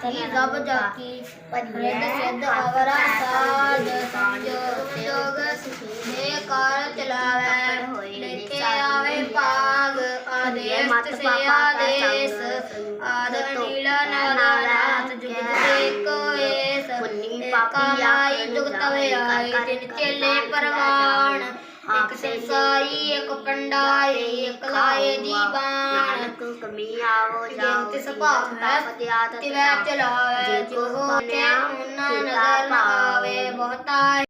ਜਾਕੀ ਰਿੱਧ ਸਿੱਧ ਅਵਰਾ ਸਾਜ ਸੰਜੋਗ ਜੋਗ ਦੇ ਕਾਰ ਚਲਾਵੇ ਲਿਖੇ ਆਵੇ ਭਾਗ ਆਦੇਸ਼ ਤਿਸੇ ਆਦੇਸ਼ ਆਦ ਅਨਿਲ ਨਾਦ ਨਾਥ ਜੁਗ ਭੇਕ ਵੇਸ ਕਾਮਾਈ ਜੁਗਤ ਆਈ ਤਿਨ ਚੇਲੇ ਪਰਵਾਣ ਇੱਕ ਸੰਸਾਰੀ ਇੱਕ ਪੰਡਾਈ ਇੱਕ ਲਾਏ ਦੀ कमियाँ वो जाओ स्वभाव है तिवे चलावे जो होते उन्ना नज़र आवे बहुता